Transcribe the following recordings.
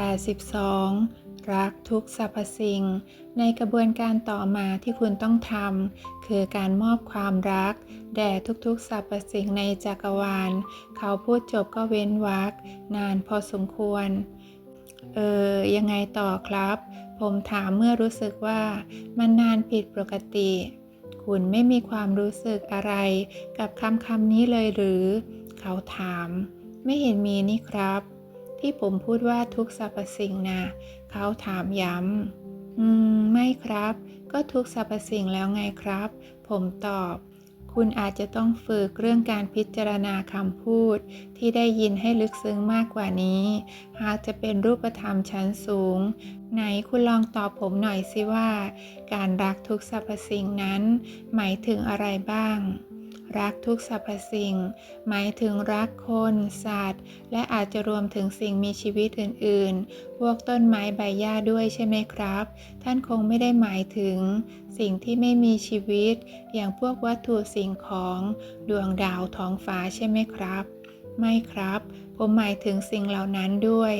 82 รักทุกสรรพสิ่ง ในกระบวนการต่อมาที่คุณต้องทำคือการมอบความรัก แด่ทุกๆสรรพสิ่งในจักรวาล เขาพูดจบก็เว้นวรรคนานพอสมควร เออ ยังไงต่อครับ ผมถามเมื่อรู้สึกว่ามันนานผิดปกติ คุณไม่มีความรู้สึกอะไรกับคำคำนี้เลยหรือ เขาถาม ไม่เห็นมีนี่ครับ ที่ผมพูดว่าทุกสรรพสิ่งนะเขาถามย้ำ อืม ไม่ครับ ก็ทุกสรรพสิ่งแล้วไงครับ ผมตอบ คุณอาจจะต้องฝึกเรื่องการพิจารณาคำพูด ที่ได้ยินให้ลึกซึ้งมากกว่านี้ หากจะเป็นรูปธรรมชั้นสูง ไหนคุณลองตอบผมหน่อยสิว่า การรักทุกสรรพสิ่งนั้น หมายถึงอะไรบ้าง รักทุกสรรพสิ่ง หมายถึงรักคน สัตว์ และอาจจะรวมถึงสิ่งมีชีวิตอื่นๆ พวกต้นไม้ใบหญ้าด้วยใช่ไหมครับ ท่านคงไม่ได้หมายถึง สิ่งที่ไม่มีชีวิต อย่างพวกวัตถุสิ่งของ ดวงดาวท้องฟ้าใช่ไหมครับ ไม่ครับ ผมหมายถึงสิ่งเหล่านั้นด้วย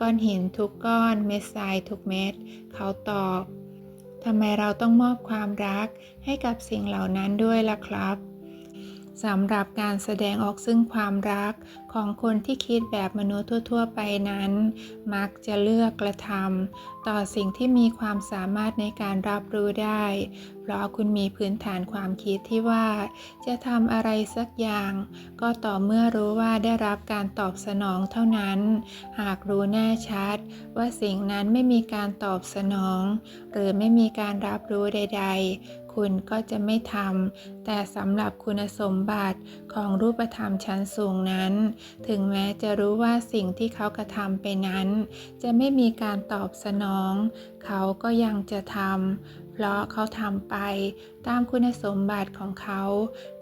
ก้อนหินทุกก้อนเม็ดทรายทุกเม็ด เขาตอบทำไมเราต้องมอบความรักให้กับสิ่งเหล่านั้นด้วยล่ะครับ สำหรับการแสดงออกซึ่งความรัก ของคนที่คิดแบบมนุษย์ทั่ว ๆ ไปนั้น มักจะเลือกกระทำต่อสิ่งที่มีความสามารถในการรับรู้ได้ เพราะคุณมีพื้นฐานความคิดที่ว่า จะทำอะไรสักอย่าง ก็ต่อเมื่อรู้ว่าได้รับการตอบสนองเท่านั้น หากรู้แน่ชัด ว่าสิ่งนั้นไม่มีการตอบสนอง หรือไม่มีการรับรู้ใด ๆคุณก็จะไม่ทำ แต่สำหรับคุณสมบัติของรูปธรรมชั้นสูงนั้นถึงแม้จะรู้ว่าสิ่งที่เขากระทำไปนั้น จะไม่มีการตอบสนอง เขาก็ยังจะทำเพราะเขาทำไปตามคุณสมบัติของเขา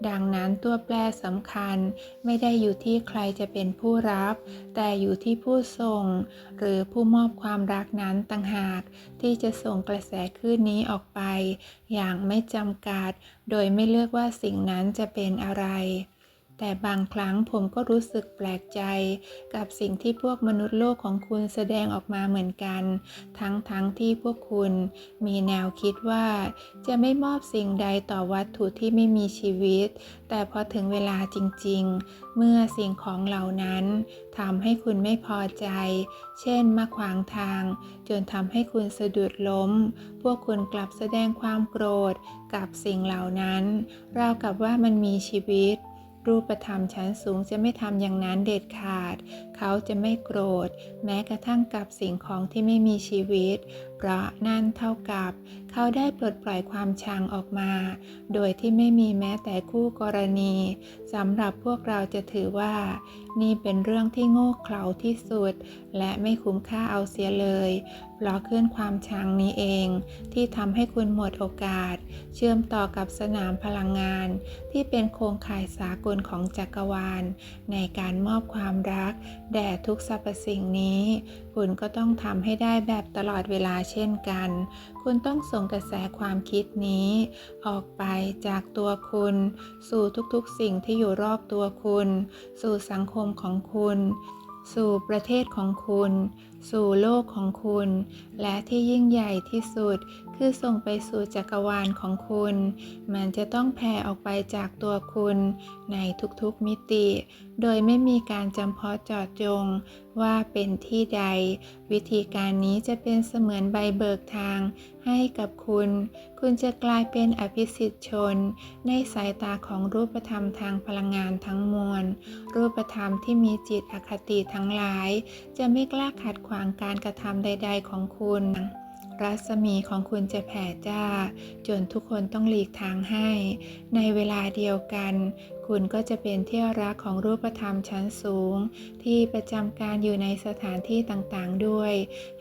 ดังนั้นตัวแปรสำคัญไม่ได้อยู่ที่ใครจะเป็นผู้รับ แต่อยู่ที่ผู้ส่ง หรือผู้มอบความรักนั้นต่างหาก ที่จะส่งกระแสคลื่นนี้ออกไป อย่างไม่จำกัด โดยไม่เลือกว่าสิ่งนั้นจะเป็นอะไร แต่บางครั้งผมก็รู้สึกแปลกใจ กับสิ่งที่พวกมนุษย์โลกของคุณแสดงออกมาเหมือนกัน ทั้งๆทที่พวกคุณมีแนวคิดว่า จะไม่มอบสิ่งใดต่อวัตถุที่ไม่มีชีวิต แต่พอถึงเวลาจริง ๆ เมื่อสิ่งของเหล่านั้นทำให้คุณไม่พอใจ เช่นมาขวางทาง จนทำให้คุณสะดุดล้ม พวกคุณกลับแสดงความโกรธกับสิ่งเหล่านั้น ราวกับว่ามันมีชีวิต รูปธรรมชั้นสูงจะไม่ทำอย่างนั้นเด็ดขาด เขาจะไม่โกรธ แม้กระทั่งกับสิ่งของที่ไม่มีชีวิต ระนั่นเท่ากับ เขาได้ปลดปล่อยความชังออกมา โดยที่ไม่มีแม้แต่คู่กรณีสำหรับพวกเราจะถือว่า นี่เป็นเรื่องที่โง่เขลาที่สุด และไม่คุ้มค่าเอาเสียเลย เพราะขึ้นความชังนี้เอง ที่ทำให้คุณหมดโอกาส เชื่อมต่อกับสนามพลังงาน ที่เป็นโครงข่ายสากลของจักรวาล ในการมอบความรัก แด่ทุกสรรพสิ่งนี้ คุณก็ต้องทำให้ได้แบบตลอดเวลาเช่นกัน คุณต้องส่งกระแสความคิดนี้ ออกไปจากตัวคุณ สู่ทุกๆสิ่งที่อยู่รอบตัวคุณ สู่สังคมของคุณ สู่ประเทศของคุณ สู่โลกของคุณ และที่ยิ่งใหญ่ที่สุดคือส่งไปสู่จักรวาลของคุณ มันจะต้องแผ่ออกไปจากตัวคุณ ในทุกๆมิติ โดยไม่มีการจำเพาะเจาะจงว่าเป็นที่ใด วิธีการนี้จะเป็นเสมือนใบเบิกทางให้กับคุณ คุณจะกลายเป็นอภิสิทธิชน ในสายตาของรูปธรรมทางพลังงานทั้งมวล รูปธรรมที่มีจิตอคติทั้งหลาย จะไม่กล้าขัดขวางการกระทำใด ๆของคุณ รัศมีของคุณจะแผ่จ้า จนทุกคนต้องหลีกทางให้ ในเวลาเดียวกัน คุณก็จะเป็นที่รักของรูปธรรมชั้นสูง ที่ประจำการอยู่ในสถานที่ต่างๆด้วย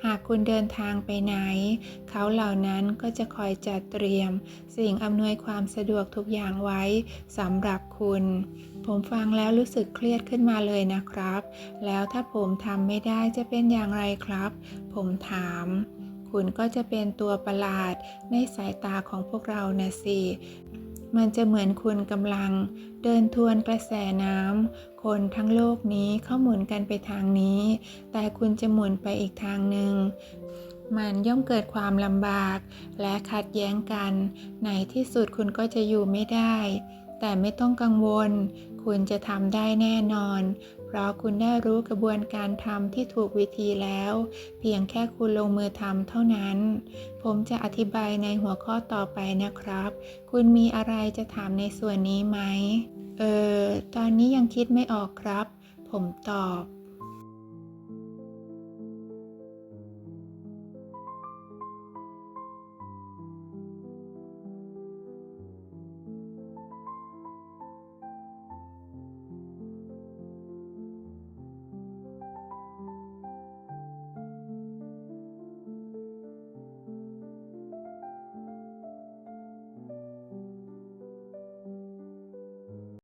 หากคุณเดินทางไปไหน เขาเหล่านั้นก็จะคอยจัดเตรียม สิ่งอำนวยความสะดวกทุกอย่างไว้สำหรับคุณ ผมฟังแล้วรู้สึกเครียดขึ้นมาเลยนะครับ แล้วถ้าผมทำไม่ได้จะเป็นอย่างไรครับ ผมถาม คุณก็จะเป็นตัวประหลาดในสายตาของพวกเรานะสิมันจะเหมือนคุณกำลัง เดินทวนกระแสน้ำ คนทั้งโลกนี้เขาหมุนกันไปทางนี้ แต่คุณจะหมุนไปอีกทางหนึ่ง มันย่อมเกิดความลำบาก และขัดแย้งกัน ในที่สุดคุณก็จะอยู่ไม่ได้ แต่ไม่ต้องกังวล คุณจะทำได้แน่นอน เพราะคุณได้รู้กระบวนการทำที่ถูกวิธีแล้ว เพียงแค่คุณลงมือทำเท่านั้น ผมจะอธิบายในหัวข้อต่อไปนะครับ คุณมีอะไรจะถามในส่วนนี้ไหม เออ ตอนนี้ยังคิดไม่ออกครับ ผมตอบ